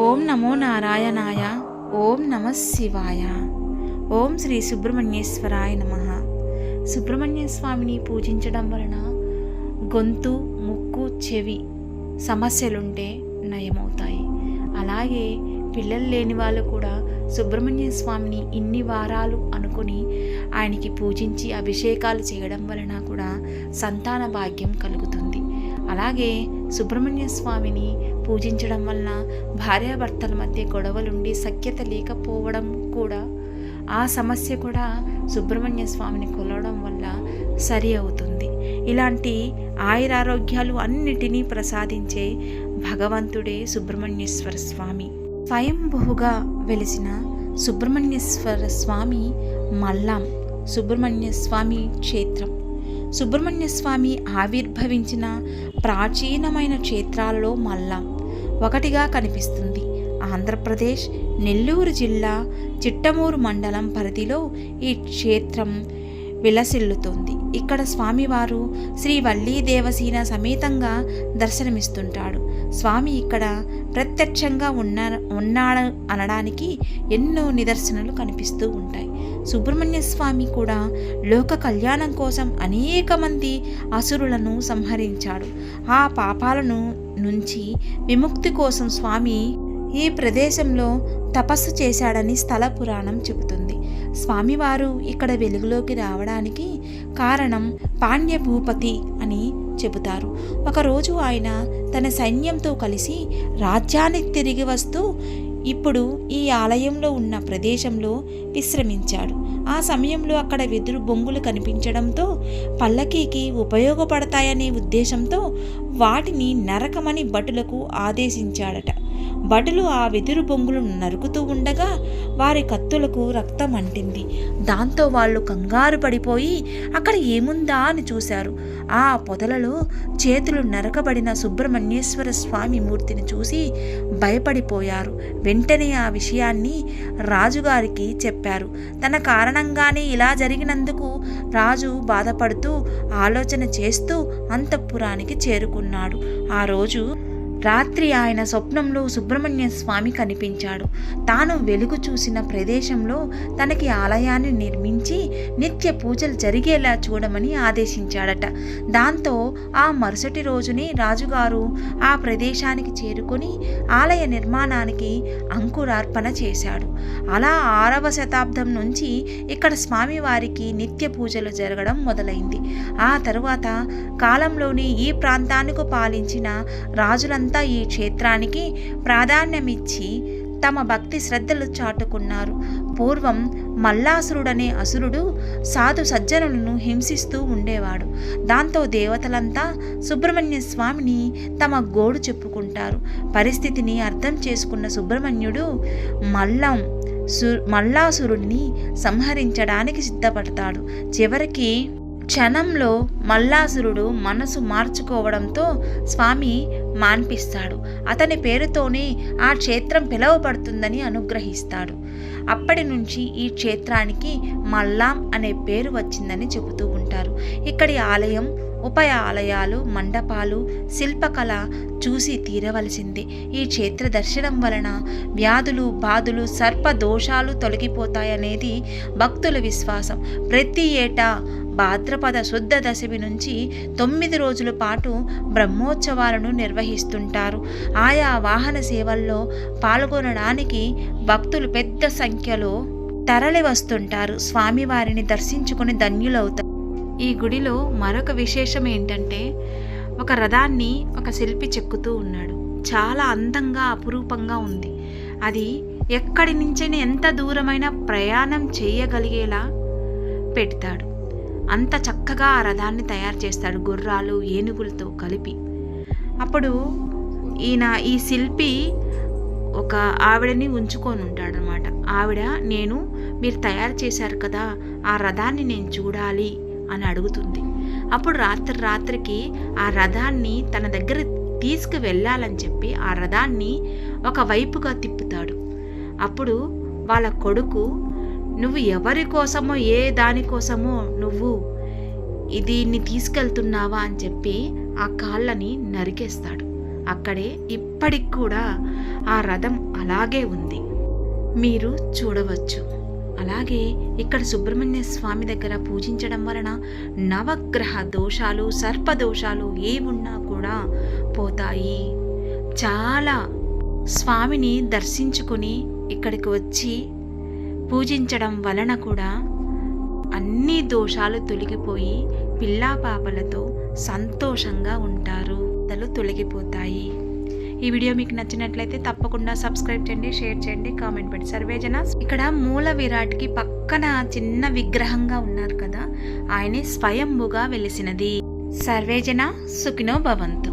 ఓం నమో నారాయణాయ ఓం నమ శివాయ ఓం శ్రీ సుబ్రహ్మణ్యేశ్వరాయ నమ. సుబ్రహ్మణ్య స్వామిని పూజించడం వలన గొంతు ముక్కు చెవి సమస్యలుంటే నయమవుతాయి. అలాగే పిల్లలు లేని వాళ్ళు కూడా సుబ్రహ్మణ్య స్వామిని ఇన్ని వారాలు అనుకుని ఆయనకి పూజించి అభిషేకాలు చేయడం వలన కూడా సంతాన భాగ్యం కలుగుతుంది. అలాగే సుబ్రహ్మణ్య స్వామిని పూజించడం వలన భార్యాభర్తల మధ్య గొడవలుండి సఖ్యత లేకపోవడం కూడా ఆ సమస్య కూడా సుబ్రహ్మణ్య స్వామిని కొలవడం వల్ల సరి అవుతుంది. ఇలాంటి ఆయురారోగ్యాలు అన్నిటినీ ప్రసాదించే భగవంతుడే సుబ్రహ్మణ్యేశ్వర స్వామి. స్వయంభువుగా వెలిసిన సుబ్రహ్మణ్యేశ్వర స్వామి మల్లాం సుబ్రహ్మణ్య స్వామి క్షేత్రం. సుబ్రహ్మణ్య స్వామి ఆవిర్భవించిన ప్రాచీనమైన క్షేత్రాలలో మల్లాం. ఒకటిగా కనిపిస్తుంది. ఆంధ్రప్రదేశ్ నెల్లూరు జిల్లా చిట్టమూరు మండలం పరిధిలో ఈ క్షేత్రం విలసిల్లుతోంది. ఇక్కడ స్వామివారు శ్రీ వల్లీ దేవసీన సమేతంగా దర్శనమిస్తుంటాడు. స్వామి ఇక్కడ ప్రత్యక్షంగా ఉన్న ఉన్నాడు అనడానికి ఎన్నో నిదర్శనలు కనిపిస్తూ ఉంటాయి. సుబ్రహ్మణ్య స్వామి కూడా లోక కళ్యాణం కోసం అనేక మంది అసురులను సంహరించాడు. ఆ పాపాలను నుంచి విముక్తి కోసం స్వామి ఈ ప్రదేశంలో తపస్సు చేశాడని స్థల పురాణం చెబుతుంది. స్వామివారు ఇక్కడ వెలుగులోకి రావడానికి కారణం పాండ్య భూపతి అని చెబుతారు. ఒకరోజు ఆయన తన సైన్యంతో కలిసి రాజ్యానికి తిరిగి వస్తూ ఇప్పుడు ఈ ఆలయంలో ఉన్న ప్రదేశంలో విశ్రమించాడు. ఆ సమయంలో అక్కడ వెదురు బొంగులు కనిపించడంతో పల్లకీకి ఉపయోగపడతాయనే ఉద్దేశంతో వాటిని నరకమని భటులకు ఆదేశించాడట. భటులు ఆ వెదురు బొంగులను నరుకుతూ ఉండగా వారి కత్తులకు రక్తం అంటింది. దాంతో వాళ్ళు కంగారు పడిపోయి అక్కడ ఏముందా అని చూశారు. ఆ పొదలలో చేతులు నరకబడిన సుబ్రహ్మణ్యేశ్వర స్వామి మూర్తిని చూసి భయపడిపోయారు. వెంటనే ఆ విషయాన్ని రాజుగారికి చెప్పారు. తన కారణంగానే ఇలా జరిగినందుకు రాజు బాధపడుతూ ఆలోచన చేస్తూ అంతఃపురానికి చేరుకున్నాడు. ఆ రోజు రాత్రి ఆయన స్వప్నంలో సుబ్రహ్మణ్య స్వామి కనిపించాడు. తాను వెలుగు చూసిన ప్రదేశంలో తనకి ఆలయాన్ని నిర్మించి నిత్య పూజలు జరిగేలా చూడమని ఆదేశించాడట. దాంతో ఆ మరుసటి రోజునే రాజుగారు ఆ ప్రదేశానికి చేరుకొని ఆలయ నిర్మాణానికి అంకురార్పణ చేశాడు. అలా ఆరవ శతాబ్దం నుంచి ఇక్కడ స్వామివారికి నిత్య పూజలు జరగడం మొదలైంది. ఆ తరువాత కాలంలోని ఈ ప్రాంతానికి పాలించిన రాజులంతా ఈ క్షేత్రానికి ప్రాధాన్యమిచ్చి తమ భక్తి శ్రద్ధలు చాటుకున్నారు. పూర్వం మల్లాసురుడనే అసురుడు సాధు సజ్జనులను హింసిస్తూ ఉండేవాడు. దాంతో దేవతలంతా సుబ్రహ్మణ్య స్వామిని తమ గోడు చెప్పుకుంటారు. పరిస్థితిని అర్థం చేసుకున్న సుబ్రహ్మణ్యుడు మల్లం సు మల్లాసురుడిని సంహరించడానికి సిద్ధపడతాడు. చివరికి క్షణంలో మల్లాసురుడు మనసు మార్చుకోవడంతో స్వామి మాన్పిస్తాడు. అతని పేరుతోనే ఆ క్షేత్రం పిలువబడుతుందని అనుగ్రహిస్తాడు. అప్పటి నుంచి ఈ క్షేత్రానికి మల్లాం అనే పేరు వచ్చిందని చెబుతూ ఉంటారు. ఇక్కడి ఆలయం ఉపయ ఆలయాలు మండపాలు శిల్పకళ చూసి తీరవలసింది. ఈ క్షేత్ర దర్శనం వలన వ్యాధులు బాధులు సర్ప దోషాలు తొలగిపోతాయనేది భక్తుల విశ్వాసం. ప్రతి ఏటా భాద్రపద శుద్ధ దశమి నుంచి తొమ్మిది రోజుల పాటు బ్రహ్మోత్సవాలను నిర్వహిస్తుంటారు. ఆయా వాహన సేవల్లో పాల్గొనడానికి భక్తులు పెద్ద సంఖ్యలో తరలి వస్తుంటారు. స్వామివారిని దర్శించుకుని ధన్యులవుతారు. ఈ గుడిలో మరొక విశేషం ఏంటంటే ఒక రథాన్ని ఒక శిల్పి చెక్కుతూ ఉన్నాడు. చాలా అందంగా అపురూపంగా ఉంది. అది ఎక్కడి నుంచైనా ఎంత దూరమైన ప్రయాణం చేయగలిగేలా పెడతాడు. అంత చక్కగా ఆ రథాన్ని తయారు చేస్తాడు గుర్రాలు ఏనుగులతో కలిపి. అప్పుడు ఈయన ఈ శిల్పి ఒక ఆవిడని ఉంచుకొని ఉంటాడనమాట ఆవిడ నేను మీరు తయారు చేశారు కదా ఆ రథాన్ని నేను చూడాలి అని అడుగుతుంది. అప్పుడు రాత్రి రాత్రికి ఆ రథాన్ని తన దగ్గర తీసుకు వెళ్ళాలని చెప్పి ఆ రథాన్ని ఒక వైపుగా తిప్పుతాడు. అప్పుడు వాళ్ళ కొడుకు నువ్వు ఎవరి కోసమో ఏ దానికోసమో నువ్వు దీన్ని తీసుకెళ్తున్నావా అని చెప్పి ఆ కాళ్ళని నరికేస్తాడు. అక్కడే ఇప్పటికి కూడా ఆ రథం అలాగే ఉంది. మీరు చూడవచ్చు. అలాగే ఇక్కడ సుబ్రహ్మణ్య స్వామి దగ్గర పూజించడం వలన నవగ్రహ దోషాలు సర్ప దోషాలు ఏమున్నా కూడా పోతాయి. చాలా స్వామిని దర్శించుకొని ఇక్కడికి వచ్చి పూజించడం వలన కూడా అన్ని దోషాలు తొలగిపోయి పిల్లా పాపలతో సంతోషంగా ఉంటారు. తలు తొలగిపోతాయి. ఈ వీడియో మీకు నచ్చినట్లయితే తప్పకుండా సబ్స్క్రైబ్ చేయండి షేర్ చేయండి కామెంట్ పెట్టి. సర్వేజన ఇక్కడ మూల విరాట్కి పక్కన చిన్న విగ్రహంగా ఉన్నారు కదా ఆయనే స్వయంభుగా వెలిసినది. సర్వేజన సుఖినో భవంతు.